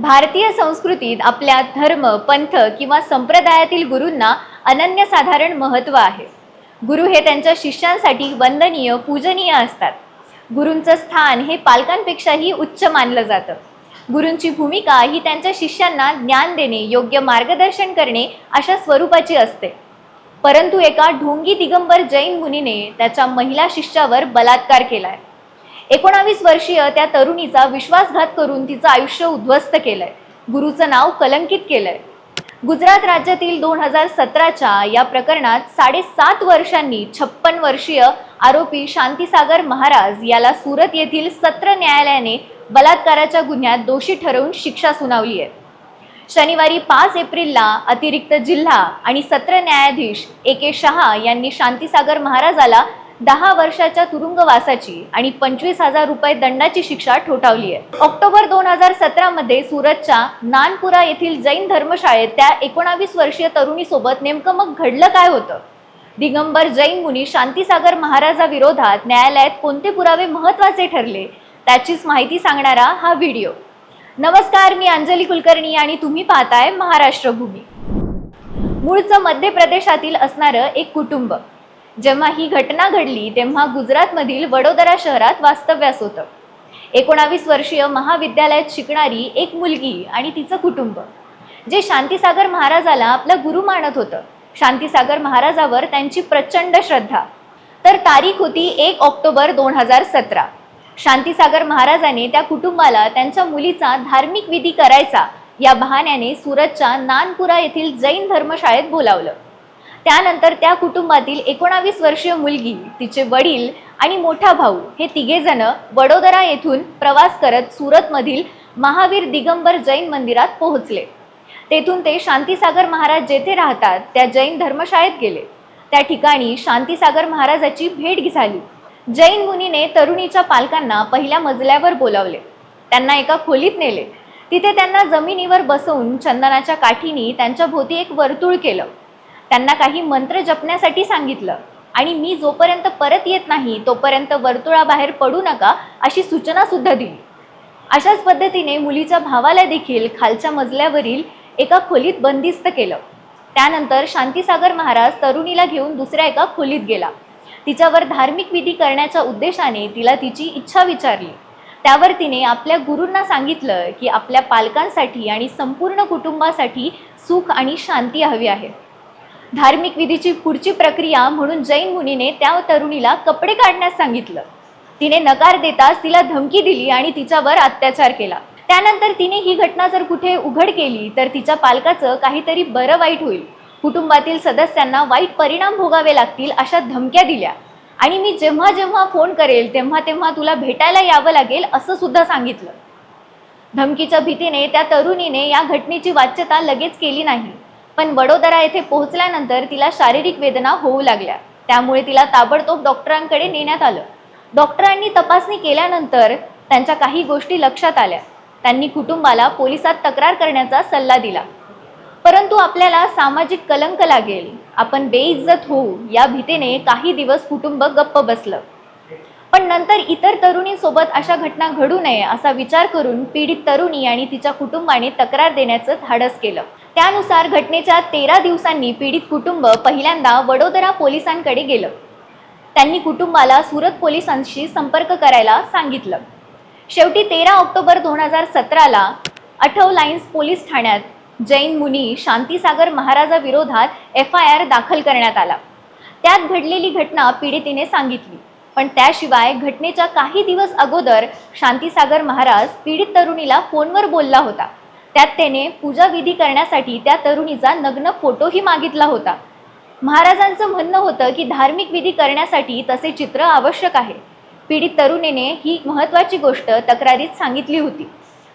भारतीय संस्कृतीत आपल्या धर्म पंथ किंवा संप्रदायातील गुरूंना अनन्यसाधारण महत्त्व आहे. गुरु हे त्यांच्या शिष्यांसाठी वंदनीय पूजनीय असतात. गुरूंचं स्थान हे पालकांपेक्षाही उच्च मानलं जातं. गुरूंची भूमिका ही त्यांच्या शिष्यांना ज्ञान देणे योग्य मार्गदर्शन करणे अशा स्वरूपाची असते. परंतु एका ढोंगी दिगंबर जैन मुनीने त्याच्या महिला शिष्यावर बलात्कार केलाय. एकोणावीस वर्षीय त्या तरुणीचा विश्वासघात करून तिचं आयुष्य उद्ध्वस्त केलंय. गुरुचं नाव कलंकित केलंय. गुजरात राज्यातील दोन हजार सतराच्या या प्रकरणात साडेसात वर्षांनी छप्पन वर्षीय आरोपी शांतीसागर महाराज याला सुरत येथील सत्र न्यायालयाने बलात्काराच्या गुन्ह्यात दोषी ठरवून शिक्षा सुनावली आहे. शनिवारी पाच एप्रिलला अतिरिक्त जिल्हा आणि सत्र न्यायाधीश ए के शहा यांनी शांतीसागर महाराजाला दहा वर्षाच्या तुरुंगवासाची आणि पंचवीस हजार रुपये दंडाची शिक्षा ठोठावली आहे. ऑक्टोबर दोन हजार सतरामध्ये सुरतच्या नानपुरा येथील जैन धर्मशाळेत त्या एकोणावीस वर्षीय तरुणीसोबत नेमकं मग घडलं काय होतं? दिगंबर जैन मुनी शांतीसागर महाराजाविरोधात न्यायालयात कोणते पुरावे महत्त्वाचे ठरले? त्याचीच माहिती सांगणारा हा व्हिडिओ. नमस्कार मी अंजली कुलकर्णी आणि तुम्ही पाहताय महाराष्ट्र भूमी मूळचं मध्य प्रदेशातील असणारं एक कुटुंब. जेव्हा ही घटना घडली तेव्हा गुजरातमधील वडोदरा शहरात वास्तव्यास होतं एकोणावीस वर्षीय महाविद्यालयात शिकणारी एक मुलगी आणि तिचं कुटुंब. जे शांतीसागर महाराजाला आपला गुरु मानत होतं. शांतीसागर महाराजावर त्यांची प्रचंड श्रद्धा. तर तारीख होती एक ऑक्टोबर दोन हजार सतरा. शांतीसागर महाराजाने त्या कुटुंबाला त्यांच्या मुलीचा धार्मिक विधी करायचा या बहाण्याने सुरतच्या नानपुरा येथील जैन धर्मशाळेत बोलावलं. त्यानंतर त्या कुटुंबातील एकोणावीस वर्षीय मुलगी तिचे वडील आणि मोठा भाऊ हे तिघेजण वडोदरा येथून प्रवास करत सुरतमधील महावीर दिगंबर जैन मंदिरात पोहोचले. तेथून ते शांतीसागर महाराज जेथे राहतात त्या जैन धर्मशाळेत गेले. त्या ठिकाणी शांतीसागर महाराजाची भेट झाली. जैन मुनीने तरुणीच्या पालकांना पहिल्या मजल्यावर बोलावले. त्यांना एका खोलीत नेले. तिथे त्यांना जमिनीवर बसवून चंदनाच्या काठीनी त्यांच्या भोवती एक वर्तुळ केलं. त्यांना काही मंत्र जपण्यासाठी सांगितलं. आणि मी जोपर्यंत परत येत नाही तोपर्यंत वर्तुळाबाहेर पडू नका अशी सूचना सुद्धा दिली. अशाच पद्धतीने मुलीच्या भावाला देखील खालच्या मजल्यावरील एका खोलीत बंदिस्त केलं. त्यानंतर शांतीसागर महाराज तरुणीला घेऊन दुसऱ्या एका खोलीत गेला. तिच्यावर धार्मिक विधी करण्याच्या उद्देशाने तिला तिची इच्छा विचारली. त्यावर तिने आपल्या गुरूंना सांगितलं की आपल्या पालकांसाठी आणि संपूर्ण कुटुंबासाठी सुख आणि शांती हवी आहे. धार्मिक विधीची पुढची प्रक्रिया म्हणून जैन मुनीने त्या तरुणीला कपडे काढण्यास सांगितलं. तिने नकार देताच तिला धमकी दिली आणि तिच्यावर अत्याचार केला. त्यानंतर तिने ही घटना जर कुठे उघड केली तर तिच्या पालकाचं काहीतरी बरं वाईट होईल. कुटुंबातील सदस्यांना वाईट परिणाम भोगावे लागतील अशा धमक्या दिल्या. आणि मी जेव्हा जेव्हा फोन करेल तेव्हा तेव्हा तुला भेटायला यावं लागेल असं सुद्धा सांगितलं. धमकीच्या भीतीने त्या तरुणीने या घटनेची वाच्यता लगेच केली नाही. पण वडोदरा येथे पोहोचल्यानंतर तिला शारीरिक वेदना होऊ लागल्या. त्यामुळे तिला ताबडतोब डॉक्टरांकडे नेण्यात आलं. डॉक्टरांनी तपासणी केल्यानंतर त्यांच्या काही गोष्टी लक्षात आल्या. त्यांनी कुटुंबाला पोलिसात तक्रार करण्याचा सल्ला दिला. परंतु आपल्याला सामाजिक कलंक लागेल. आपण बेइज्जत होऊ या भीतीने काही दिवस कुटुंब गप्प बसलं. पण नंतर इतर तरुणींसोबत अशा घटना घडू नये असा विचार करून पीडित तरुणी आणि तिच्या कुटुंबाने तक्रार देण्याचं धाडस केलं. त्यानुसार घटनेच्या तेरा दिवसांनी पीडित कुटुंब पहिल्यांदा वडोदरा पोलिसांकडे गेलं. त्यांनी कुटुंबाला सुरत पोलिसांशी संपर्क करायला सांगितलं. शेवटी तेरा ऑक्टोबर दोन हजार सतराला अठव लाईन्स पोलीस ठाण्यात जैन मुनी शांतीसागर महाराजाविरोधात एफ आय आर दाखल करण्यात आला. त्यात घडलेली घटना पीडितीने सांगितली. पण त्याशिवाय घटनेच्या काही दिवस अगोदर शांतीसागर महाराज पीडित तरुणीला फोनवर बोलला होता. त्यात त्याने पूजाविधी करण्यासाठी त्या तरुणीचा नग्न फोटोही मागितला होता. महाराजांचं म्हणणं होतं की धार्मिक विधी करण्यासाठी तसे चित्र आवश्यक आहे. पीडित तरुणीने ही महत्त्वाची गोष्ट तक्रारीत सांगितली होती.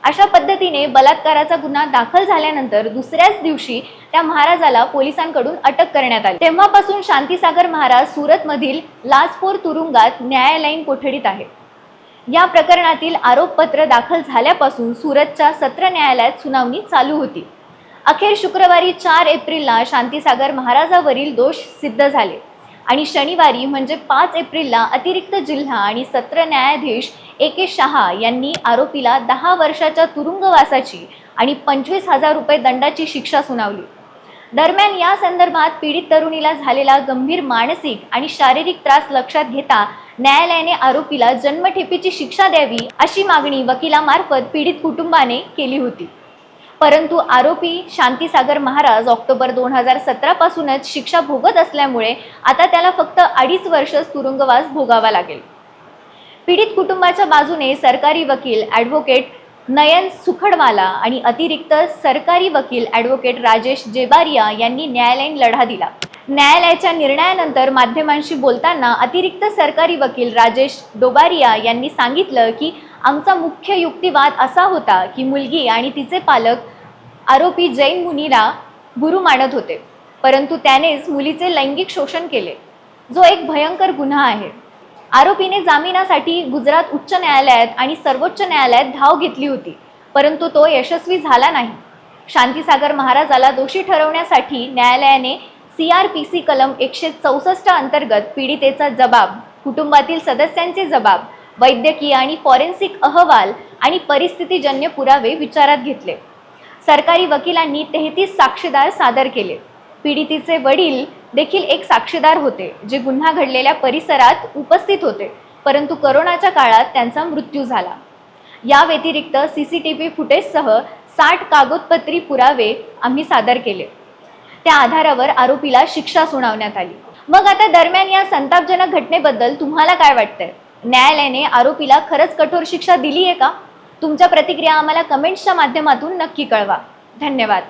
अशा पद्धतीने बलात्काराचा गुन्हा दाखल झाल्यानंतर दुसऱ्याच दिवशी त्या महाराजाला पोलिसांकडून अटक करण्यात आली. तेव्हापासून शांतीसागर महाराज सुरतमधील लाजपोर तुरुंगात न्यायालयीन कोठडीत आहे या प्रकरणातील आरोपपत्र दाखल झाल्यापासून सुरतच्या सत्र न्यायालयात सुनावणी चालू होती. अखेर शुक्रवारी चार एप्रिलला शांतीसागर महाराजावरील दोष सिद्ध झाले. आणि शनिवारी म्हणजे पाच एप्रिलला अतिरिक्त जिल्हा आणि सत्र न्यायाधीश ए के शहा यांनी आरोपीला दहा वर्षाच्या तुरुंगवासाची आणि पंचवीस हजार रुपये दंडाची शिक्षा सुनावली. दरम्यान या संदर्भात पीडित तरुणीला झालेला गंभीर मानसिक आणि शारीरिक त्रास लक्षात घेता न्यायालयाने आरोपीला जन्मठेपीची शिक्षा द्यावी अशी मागणी वकिलामार्फत पीडित कुटुंबाने केली होती. परंतु आरोपी शांतीसागर महाराज ऑक्टोबर दोन हजार सतरापासूनच शिक्षा भोगत असल्यामुळे आता त्याला फक्त अडीच वर्ष तुरुंगवास भोगावा लागेल. पीडित कुटुंबाच्या बाजूने सरकारी वकील ॲडव्होकेट नयन सुखडवाला आणि अतिरिक्त सरकारी वकील ॲडव्होकेट राजेश जेबारिया यांनी न्यायालयीन लढा दिला. न्यायालयाच्या निर्णयानंतर माध्यमांशी बोलताना अतिरिक्त सरकारी वकील राजेश डोबारिया यांनी सांगितलं की आमचा मुख्य युक्तिवाद असा होता की मुलगी आणि तिचे पालक आरोपी जैन मुनीला गुरु मानत होते. परंतु त्यानेच मुलीचे लैंगिक शोषण केले. जो एक भयंकर गुन्हा आहे. आरोपीने जामिनासाठी गुजरात उच्च न्यायालयात आणि सर्वोच्च न्यायालयात धाव घेतली होती. परंतु तो यशस्वी झाला नाही. शांतीसागर महाराजाला दोषी ठरवण्यासाठी न्यायालयाने सी आर पी सी कलम एकशे चौसष्ट अंतर्गत पीडितेचा जबाब कुटुंबातील सदस्यांचे जबाब वैद्यकीय आणि फॉरेन्सिक अहवाल आणि परिस्थितीजन्य पुरावे विचारात घेतले. सरकारी वकिलांनी तेहतीस साक्षीदार सादर केले. पीडितीचे वडील देखील एक साक्षीदार होते जे गुन्हा घडलेल्या परिसरात उपस्थित होते परंतु करोनाच्या काळात त्यांचा मृत्यू झाला. या व्यतिरिक्त सी सी टी व्ही फुटेजसह साठ कागदपत्री पुरावे आम्ही सादर केले. त्या आधारावर आरोपीला शिक्षा सुनावण्यात आली. मग आता दरम्यान या संतापजनक घटनेबद्दल तुम्हाला काय वाटतंय? न्यायालयाने आरोपीला खरंच कठोर शिक्षा दिली आहे का? तुमच्या प्रतिक्रिया आम्हाला कमेंट्सच्या माध्यमातून नक्की कळवा. धन्यवाद.